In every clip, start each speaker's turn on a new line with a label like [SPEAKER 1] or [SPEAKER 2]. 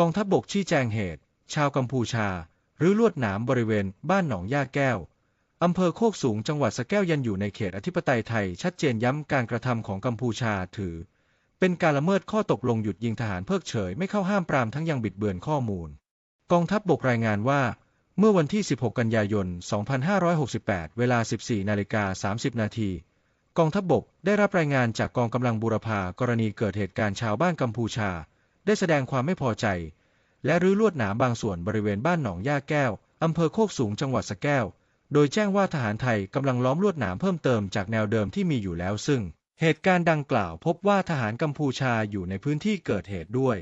[SPEAKER 1] กองทัพบบกชี้แจงเหตุ ชาวกัมพูชา หรือลวดหนามบริเวณบ้านหนองย่าแก้ว อำเภอโคกสูงจังหวัดสะแก้วยันอยู่ในเขตอธิปไตยไทยชัดเจนย้ำการกระทำของกัมพูชาถือ เป็นการละเมิดข้อตกลงหยุดยิงทหารเพิกเฉยไม่เข้าห้ามปรามทั้งยังบิดเบือนข้อมูล กองทัพบบกรายงานว่า เมื่อวันที่ 16 กันยายน 2568 เวลา 14นาฬิกา30 นาทีกองทัพบบกได้รับรายงานจากกองกำลังบูรพากรณีเกิดเหตุการณ์ชาวบ้านกัมพูชา ได้แสดงความไม่พอใจ และรื้อลวดหนามบางส่วนบริเวณบ้านหนองย่าแก้วอำเภอโคกสูงจังหวัดสะแก้ว โดยแจ้งว่าทหารไทยกำลังล้อมลวดหนามเพิ่มเติมจากแนวเดิมที่มีอยู่แล้วซึ่ง เหตุการณ์ดังกล่าวพบว่าทหารกัมพูชาอยู่ในพื้นที่เกิดเหตุด้วย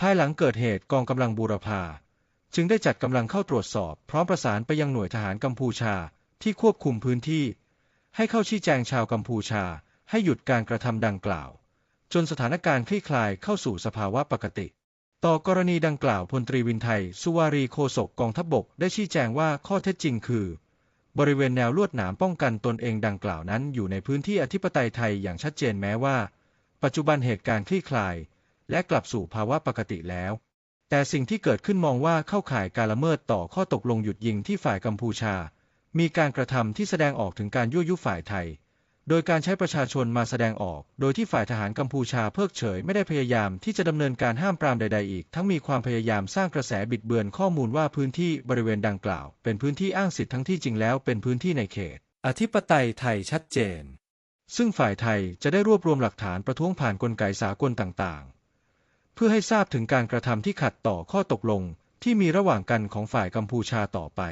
[SPEAKER 1] ภายหลังเกิดเหตุกองกำลังบูรพาจึงได้จัดกำลังเข้าตรวจสอบ พร้อมประสานไปยังหน่วยทหารกัมพูชาที่ควบคุมพื้นที่ ให้เข้าชี้แจงชาวกัมพูชาให้หยุดการกระทำดังกล่าว จนสถานการณ์คลี่คลายเข้าสู่สภาวะปกติ ต่อกรณีดังกล่าวพลตรีวินไทย สุวารีโคศกกองทัพบบกได้ชี้แจงว่าข้อเท็จจริงคือ บริเวณแนวลวดหนามป้องกันตนเองดังกล่าวนั้นอยู่ในพื้นที่อธิปไตยไทยอย่างชัดเจนแม้ว่า ปัจจุบันเหตุการณ์คลี่คลาย และกลับสู่ภาวะปกติแล้ว แต่สิ่งที่เกิดขึ้นมองว่าเข้าข่ายการละเมิดต่อข้อตกลงหยุดยิงที่ฝ่ายกัมพูชา มีการกระทำที่แสดงออกถึงการยั่วยุฝ่ายไทย โดยการใช้ประชาชนมาแสดงออก โดยที่ฝ่ายทหารกัมพูชาเพิกเฉยไม่ได้พยายามที่จะดำเนินการห้ามปรามใด ๆ อีก ทั้งมีความพยายามสร้างกระแสบิดเบือนข้อมูลว่าพื้นที่บริเวณดังกล่าว เป็นพื้นที่อ้างสิทธิ์ทั้งที่จริงแล้วเป็นพื้นที่ในเขต อธิปไตยไทยชัดเจน ซึ่งฝ่ายไทยจะได้รวบรวมหลักฐานประท้วงผ่านกลไกสากลต่างๆ เพื่อให้ทราบถึงการกระทำที่ขัดต่อข้อตกลงที่มีระหว่างกันของฝ่ายกัมพูชาต่อไป